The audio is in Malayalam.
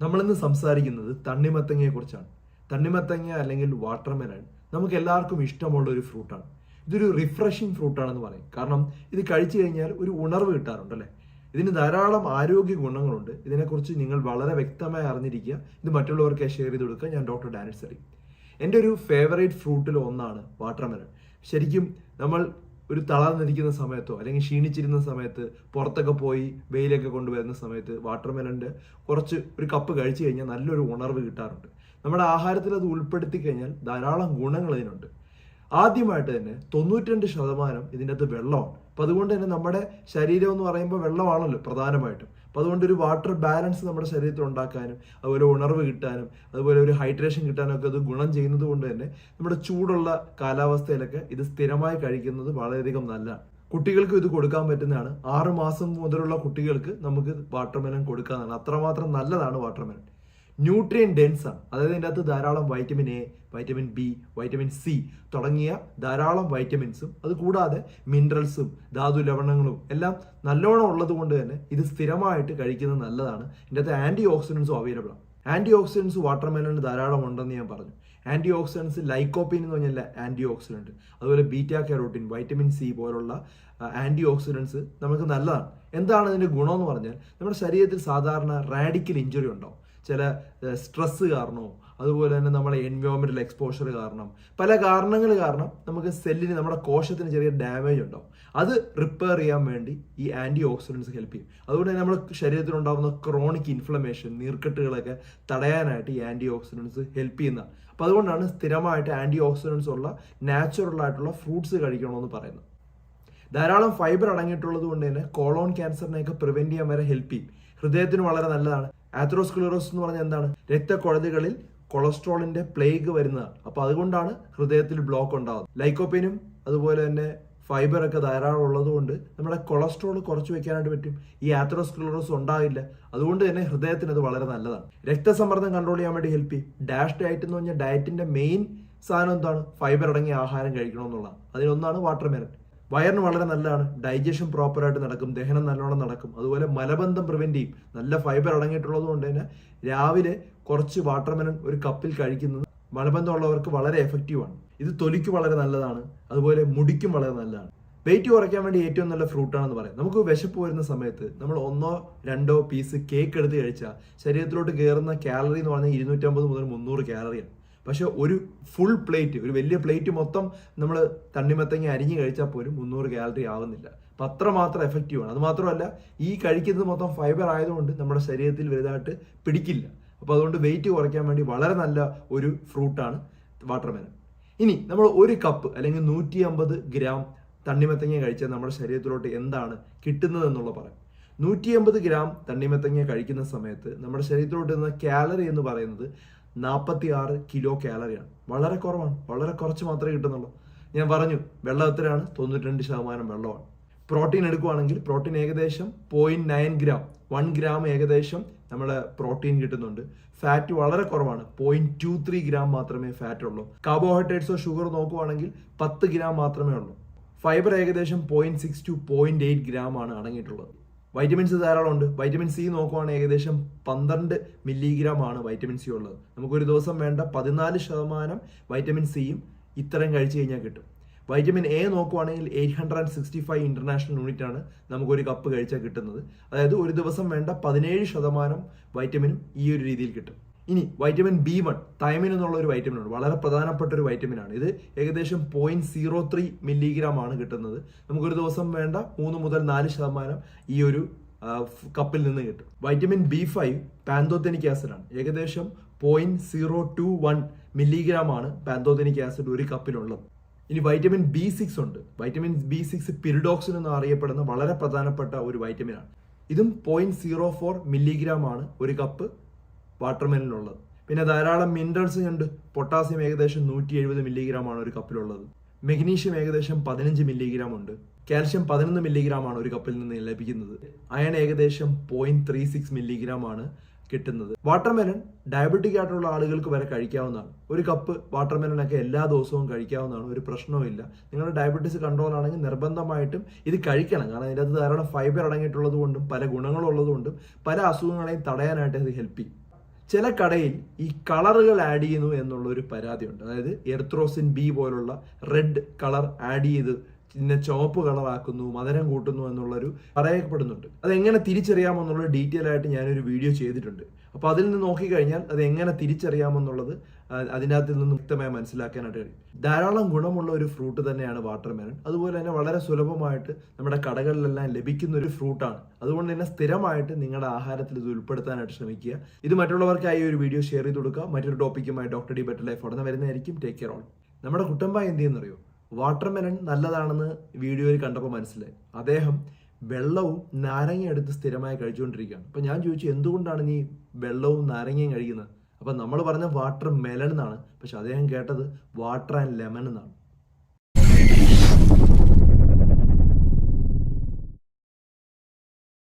നമ്മളിന്ന് സംസാരിക്കുന്നത് തണ്ണിമത്തങ്ങയെ കുറിച്ചാണ് തണ്ണിമത്തങ്ങ അല്ലെങ്കിൽ വാട്ടർമെലൺ നമുക്ക് എല്ലാവർക്കും ഇഷ്ടമുള്ള ഒരു ഫ്രൂട്ടാണ്. ഇതൊരു റിഫ്രഷിങ് ഫ്രൂട്ടാണെന്ന് പറയും. കാരണം ഇത് കഴിച്ചു കഴിഞ്ഞാൽ ഒരു ഉണർവ് കിട്ടാറുണ്ട് അല്ലേ? ഇതിന് ധാരാളം ആരോഗ്യ ഗുണങ്ങളുണ്ട്. ഇതിനെക്കുറിച്ച് നിങ്ങൾ വളരെ വ്യക്തമായി അറിഞ്ഞിരിക്കുക. ഇത് മറ്റുള്ളവർക്ക് ഷെയർ ചെയ്ത് കൊടുക്കുക ഞാൻ ഡോക്ടർ ഡാനിഷ് സറി എന്റെ ഒരു ഫേവറേറ്റ് ഫ്രൂട്ടിൽ ഒന്നാണ് വാട്ടർമെലൺ. ശരിക്കും നമ്മൾ ഒരു തളർന്നിരിക്കുന്ന സമയത്തോ അല്ലെങ്കിൽ ക്ഷീണിച്ചിരുന്ന സമയത്ത് പുറത്തൊക്കെ പോയി വെയിലൊക്കെ കൊണ്ടുവരുന്ന സമയത്ത് വാട്ടർമെലന്റെ കുറച്ച് ഒരു കപ്പ് കഴിച്ചു കഴിഞ്ഞാൽ നല്ലൊരു ഉണർവ് കിട്ടാറുണ്ട്. നമ്മുടെ ആഹാരത്തിൽ അത് ഉൾപ്പെടുത്തി കഴിഞ്ഞാൽ ധാരാളം ഗുണങ്ങൾ ഇതിനുണ്ട് ആദ്യമായിട്ട് തന്നെ തൊണ്ണൂറ്റിരണ്ട് ശതമാനം ഇതിന്റെ അകത്ത് വെള്ളമാണ്. അപ്പം അതുകൊണ്ട് തന്നെ നമ്മുടെ ശരീരം എന്ന് പറയുമ്പോൾ വെള്ളമാണല്ലോ പ്രധാനമായിട്ടും. അപ്പം അതുകൊണ്ട് ഒരു വാട്ടർ ബാലൻസ് നമ്മുടെ ശരീരത്തിൽ ഉണ്ടാക്കാനും അതുപോലെ ഉണർവ് കിട്ടാനും അതുപോലെ ഒരു ഹൈഡ്രേഷൻ കിട്ടാനും ഒക്കെ അത് ഗുണം ചെയ്യുന്നത് കൊണ്ട് തന്നെ നമ്മുടെ ചൂടുള്ള കാലാവസ്ഥയിലൊക്കെ ഇത് സ്ഥിരമായി കഴിക്കുന്നത് വളരെയധികം നല്ലതാണ്. കുട്ടികൾക്കും ഇത് കൊടുക്കാൻ പറ്റുന്നതാണ്. ആറ് മാസം മുതലുള്ള കുട്ടികൾക്ക് നമുക്ക് വാട്ടർമെലൻ കൊടുക്കാവുന്നതാണ്. അത്രമാത്രം നല്ലതാണ് വാട്ടർമെലൻ ന്യൂട്രിയൻ ഡെൻസ് ആണ്. അതായത് ഇതിന്റെ അകത്ത് ധാരാളം vitamin A vitamin B vitamin C തുടങ്ങിയ ധാരാളം വൈറ്റമിൻസും അതുകൂടാതെ മിനറൽസും ധാതു ലവണങ്ങളും എല്ലാം നല്ലോണം ഉള്ളത് കൊണ്ട് തന്നെ ഇത് സ്ഥിരമായിട്ട് കഴിക്കുന്നത് നല്ലതാണ്. ഇതിന്റെ ആന്റി ഓക്സിഡൻസും അവൈലബിൾ ആണ്. ആന്റി ഓക്സിഡൻസ് വാട്ടർമെലണിൽ ധാരാളം ഉണ്ടെന്ന് ഞാൻ പറഞ്ഞു. ആന്റി ഓക്സിഡൻസ് ലൈക്കോപ്പിൻ എന്ന് പറഞ്ഞാൽ ആന്റി ഓക്സിഡന്റ് അതുപോലെ ബീറ്റാ കാരോട്ടിൻ വൈറ്റമിൻ സി പോലുള്ള ആന്റി ഓക്സിഡൻസ് നമുക്ക് നല്ലതാണ്. എന്താണ് ഇതിന്റെ ഗുണമെന്ന് പറഞ്ഞാൽ നമ്മുടെ ശരീരത്തിൽ സാധാരണ റാഡിക്കൽ ഇഞ്ചുറി ഉണ്ടാവും. ചില സ്ട്രെസ് കാരണമോ അതുപോലെ തന്നെ നമ്മുടെ എൻവയോൺമെന്റൽ എക്സ്പോഷർ കാരണം. പല കാരണങ്ങൾ കാരണം നമുക്ക് സെല്ലിന് നമ്മുടെ കോശത്തിന് ചെറിയ ഡാമേജ് ഉണ്ടാവും. അത് റിപ്പയർ ചെയ്യാൻ വേണ്ടി ഈ ആന്റി ഓക്സിഡൻസ് ഹെൽപ്പ് ചെയ്യും. അതുകൊണ്ട് തന്നെ നമ്മുടെ ശരീരത്തിൽ ഉണ്ടാകുന്ന ക്രോണിക് ഇൻഫ്ലമേഷൻ നീർക്കെട്ടുകളൊക്കെ തടയാനായിട്ട് ഈ ആന്റി ഓക്സിഡൻസ് ഹെൽപ്പ് ചെയ്യുന്ന. അപ്പോൾ അതുകൊണ്ടാണ് സ്ഥിരമായിട്ട് ആന്റി ഓക്സിഡൻസ് ഉള്ള നാച്ചുറൽ ആയിട്ടുള്ള ഫ്രൂട്ട്സ് കഴിക്കണമെന്ന് പറയുന്നത്. ധാരാളം ഫൈബർ അടങ്ങിയിട്ടുള്ളത് കൊണ്ട് തന്നെ കോളോൺ ക്യാൻസറിനെയൊക്കെ പ്രിവെന്റ് ചെയ്യാൻ വരെ ഹെൽപ്പ് ചെയ്യും. ഹൃദയത്തിന് വളരെ നല്ലതാണ്. ആത്രോസ്ക്ലിറോസ് എന്ന് പറഞ്ഞാൽ എന്താണ്? രക്തക്കുഴലുകളിൽ കൊളസ്ട്രോളിന്റെ പ്ലേഗ് വരുന്നതാണ് അപ്പൊ അതുകൊണ്ടാണ് ഹൃദയത്തിൽ ബ്ലോക്ക് ഉണ്ടാകുന്നത് ലൈക്കോപ്പിനും അതുപോലെ തന്നെ ഫൈബർ ഒക്കെ ധാരാളം ഉള്ളതുകൊണ്ട് നമ്മുടെ കൊളസ്ട്രോൾ കുറച്ച് വെക്കാനായിട്ട് പറ്റും. ഈ ആത്രോസ്ക്ലിറോസ് ഉണ്ടാവില്ല. അതുകൊണ്ട് തന്നെ ഹൃദയത്തിന് അത് വളരെ നല്ലതാണ്. രക്തസമ്മർദ്ദം കൺട്രോൾ ചെയ്യാൻ വേണ്ടി ഹെൽപ്പ് ചെയ്യും. ഡാഷ് ഡയറ്റ് എന്ന് പറഞ്ഞാൽ ഡയറ്റിന്റെ മെയിൻ സാധനം എന്താണ്? ഫൈബർ അടങ്ങിയ ആഹാരം കഴിക്കണമെന്നുള്ളതാണ്. അതിലൊന്നാണ് വാട്ടർ മെലൻ വയറിന് വളരെ നല്ലതാണ്. ഡൈജഷൻ പ്രോപ്പറായിട്ട് നടക്കും. ദഹനം നല്ലോണം നടക്കും. അതുപോലെ മലബന്ധം പ്രിവെന്റ് ചെയ്യും. നല്ല ഫൈബർ അടങ്ങിയിട്ടുള്ളത് കൊണ്ട് തന്നെ രാവിലെ കുറച്ച് വാട്ടർമെലൺ ഒരു കപ്പിൽ കഴിക്കുന്നത് മലബന്ധമുള്ളവർക്ക് വളരെ എഫക്റ്റീവാണ് ഇത് തൊലിക്ക് വളരെ നല്ലതാണ്. അതുപോലെ മുടിക്കും വളരെ നല്ലതാണ്. വെയിറ്റ് കുറയ്ക്കാൻ വേണ്ടി ഏറ്റവും നല്ല ഫ്രൂട്ടാണെന്ന് പറയാം. നമുക്ക് വിശപ്പ് വരുന്ന സമയത്ത് നമ്മൾ ഒന്നോ രണ്ടോ പീസ് കേക്ക് എടുത്ത് കഴിച്ചാൽ ശരീരത്തിലോട്ട് കയറുന്ന കാലറി എന്ന് പറഞ്ഞാൽ ഇരുന്നൂറ്റമ്പത് മുതൽ മുന്നൂറ് കാലറിയാണ് പക്ഷെ ഒരു ഫുൾ പ്ലേറ്റ് ഒരു വലിയ പ്ലേറ്റ് മൊത്തം നമ്മൾ തണ്ണിമത്തങ്ങ അരിഞ്ഞ് കഴിച്ചാൽ പോലും മുന്നൂറ് കാലറി ആവുന്നില്ല. അപ്പം അത്രമാത്രം എഫക്റ്റീവ് ആണ്. അത് മാത്രമല്ല ഈ കഴിക്കുന്നത് മൊത്തം ഫൈബർ ആയതുകൊണ്ട് നമ്മുടെ ശരീരത്തിൽ വലുതായിട്ട് പിടിക്കില്ല. അപ്പോൾ അതുകൊണ്ട് വെയിറ്റ് കുറയ്ക്കാൻ വേണ്ടി വളരെ നല്ല ഒരു ഫ്രൂട്ടാണ് വാട്ടർമെലൻ ഇനി നമ്മൾ ഒരു കപ്പ് അല്ലെങ്കിൽ നൂറ്റി അമ്പത് ഗ്രാം തണ്ണിമത്തങ്ങ കഴിച്ചാൽ നമ്മുടെ ശരീരത്തിലോട്ട് എന്താണ് കിട്ടുന്നത് എന്നുള്ള പറയാം. നൂറ്റി അമ്പത് ഗ്രാം തണ്ണിമത്തങ്ങ കഴിക്കുന്ന സമയത്ത് നമ്മുടെ ശരീരത്തിലോട്ട് എത്തുന്ന കാലറി എന്ന് പറയുന്നത് നാൽപ്പത്തി ആറ് കിലോ കാലറിയാണ്. വളരെ കുറവാണ്. വളരെ കുറച്ച് മാത്രമേ കിട്ടുന്നുള്ളൂ. ഞാൻ പറഞ്ഞു വെള്ളത്തിലാണ് തൊണ്ണൂറ്റി ശതമാനം വെള്ളമാണ്. പ്രോട്ടീൻ എടുക്കുവാണെങ്കിൽ പ്രോട്ടീൻ ഏകദേശം point nine gram one gram ഏകദേശം നമ്മൾ പ്രോട്ടീൻ കിട്ടുന്നുണ്ട്. ഫാറ്റ് വളരെ കുറവാണ്. പോയിന്റ് ടു ത്രീ ഗ്രാം മാത്രമേ ഫാറ്റ് ഉള്ളൂ. കാർബോഹൈഡ്രേറ്റ്സോ ഷുഗർ നോക്കുവാണെങ്കിൽ പത്ത് ഗ്രാം മാത്രമേ ഉള്ളൂ. ഫൈബർ ഏകദേശം point six two point eight gram ആണ് അടങ്ങിയിട്ടുള്ളത്. വൈറ്റമിൻസ് ധാരാളം ഉണ്ട്. വൈറ്റമിൻ സി നോക്കുവാണെങ്കിൽ ഏകദേശം പന്ത്രണ്ട് മില്ലിഗ്രാം ആണ് വൈറ്റമിൻ സി ഉള്ളത്. നമുക്കൊരു ദിവസം വേണ്ട പതിനാല് ശതമാനം വൈറ്റമിൻ സിയും ഇത്തരം കഴിച്ചു കഴിഞ്ഞാൽ കിട്ടും. വൈറ്റമിൻ എ നോക്കുവാണെങ്കിൽ eight hundred and sixty five international unit ആണ് നമുക്കൊരു കപ്പ് കഴിച്ചാൽ കിട്ടുന്നത്. അതായത് ഒരു ദിവസം വേണ്ട പതിനേഴ് ശതമാനം വൈറ്റമിനും ഈ ഒരു രീതിയിൽ കിട്ടും. ഇനി വൈറ്റമിൻ ബി വൺ തൈമിൻ എന്നുള്ള ഒരു വൈറ്റമിൻ ആണ് വളരെ പ്രധാനപ്പെട്ട ഒരു വൈറ്റമിൻ ആണ്. ഇത് ഏകദേശം പോയിന്റ് സീറോ ത്രീ മില്ലിഗ്രാം ആണ് കിട്ടുന്നത്. നമുക്കൊരു ദിവസം വേണ്ട മൂന്ന് മുതൽ നാല് ശതമാനം ഈ ഒരു കപ്പിൽ നിന്ന് കിട്ടും. വൈറ്റമിൻ ബി ഫൈവ് പാന്തോത്തനിക് ആണ്. ഏകദേശം point zero two one milligram ആണ് പാന്തോത്തനിക് ആസിഡ് ഒരു കപ്പിലുള്ളത്. ഇനി വൈറ്റമിൻ ബി സിക്സ് ഉണ്ട്. വൈറ്റമിൻ ബി സിക്സ് പിരിഡോക്സിൻ എന്ന് അറിയപ്പെടുന്ന വളരെ പ്രധാനപ്പെട്ട ഒരു വൈറ്റമിൻ ആണ്. ഇതും പോയിന്റ് സീറോ ഫോർ മില്ലിഗ്രാം ആണ് ഒരു കപ്പ്. വാട്ടർമെലിനുള്ളത് പിന്നെ ധാരാളം മിനറൽസ് ഉണ്ട് പൊട്ടാസ്യം ഏകദേശം നൂറ്റി എഴുപത് മില്ലിഗ്രാം ആണ് ഒരു കപ്പിലുള്ളത്. മെഗ്നീഷ്യം ഏകദേശം പതിനഞ്ച് മില്ലിഗ്രാം ഉണ്ട്. കാൽഷ്യം പതിനൊന്ന് മില്ലിഗ്രാം ആണ് ഒരു കപ്പിൽ നിന്ന് ലഭിക്കുന്നത്. അയൺ ഏകദേശം പോയിന്റ് ത്രീ സിക്സ് മില്ലിഗ്രാം ആണ് കിട്ടുന്നത്. വാട്ടർമെലൺ ഡയബറ്റിക് ആയിട്ടുള്ള ആളുകൾക്ക് വരെ കഴിക്കാവുന്നതാണ്. ഒരു കപ്പ് വാട്ടർമെലൺ ഒക്കെ എല്ലാ ദിവസവും കഴിക്കാവുന്നതാണ്. ഒരു പ്രശ്നവുമില്ല നിങ്ങളുടെ ഡയബറ്റീസ് കൺട്രോൾ ആണെങ്കിൽ നിർബന്ധമായിട്ടും ഇത് കഴിക്കണം. കാരണം ഇതിനകത്ത് ധാരാളം ഫൈബർ അടങ്ങിയിട്ടുള്ളത് കൊണ്ടും പല ഗുണങ്ങളുള്ളത് കൊണ്ടും പല അസുഖങ്ങളെയും തടയാനായിട്ട് ഇത് ഹെൽപ്പ് ചെയ്യും. ചില കടയിൽ ഈ കളറുകൾ ആഡ് ചെയ്യുന്നു എന്നുള്ളൊരു പരാതിയുണ്ട്. അതായത് എർത്രോസിൻ ബി പോലുള്ള റെഡ് കളർ ആഡ് ചെയ്ത് പിന്നെ ചുവപ്പ് കളറാക്കുന്നു മധുരം കൂട്ടുന്നു എന്നുള്ളൊരു പറയപ്പെടുന്നുണ്ട്. അതെങ്ങനെ തിരിച്ചറിയാമെന്നുള്ള ഡീറ്റെയിൽ ആയിട്ട് ഞാനൊരു വീഡിയോ ചെയ്തിട്ടുണ്ട്. അപ്പോൾ അതിൽ നിന്ന് നോക്കിക്കഴിഞ്ഞാൽ അത് എങ്ങനെ തിരിച്ചറിയാമെന്നുള്ളത് അതിനകത്ത് നിന്ന് വ്യക്തമായി മനസ്സിലാക്കാനായിട്ട് കഴിയും. ധാരാളം ഗുണമുള്ള ഒരു ഫ്രൂട്ട് തന്നെയാണ് വാട്ടർ മെലൺ അതുപോലെ തന്നെ വളരെ സുലഭമായിട്ട് നമ്മുടെ കടകളിലെല്ലാം ലഭിക്കുന്ന ഒരു ഫ്രൂട്ടാണ് അതുകൊണ്ട് തന്നെ സ്ഥിരമായിട്ട് നിങ്ങളുടെ ആഹാരത്തിൽ ഇത് ഉൾപ്പെടുത്താനായിട്ട് ശ്രമിക്കുക. ഇത് മറ്റുള്ളവർക്കായി ഒരു വീഡിയോ ഷെയർ ചെയ്ത് കൊടുക്കുക. മറ്റൊരു ടോപ്പിക്കുമായി ഡോക്ടർ ഡി ബെറ്റർ ലൈഫ് ഉടനെ വരുന്നതായിരിക്കും. ടേക്ക് കെയർ ഓൾ നമ്മുടെ കുട്ടമ്പ എന്ത് ചെയ്യുന്നറിയോ? വാട്ടർ മെലൺ നല്ലതാണെന്ന് വീഡിയോയിൽ കണ്ടപ്പോൾ മനസ്സിലായി. അദ്ദേഹം വെള്ളവും നാരങ്ങ എടുത്ത് സ്ഥിരമായി കഴിച്ചുകൊണ്ടിരിക്കുകയാണ്. അപ്പം ഞാൻ ചോദിച്ചു എന്തുകൊണ്ടാണ് നീ വെള്ളവും നാരങ്ങയും കഴിക്കുന്നത്? അപ്പം നമ്മൾ പറഞ്ഞ വാട്ടർ മെലൺ എന്നാണ്. പക്ഷെ അദ്ദേഹം കേട്ടത് വാട്ടർ ആൻഡ് ലെമൺ എന്നാണ്.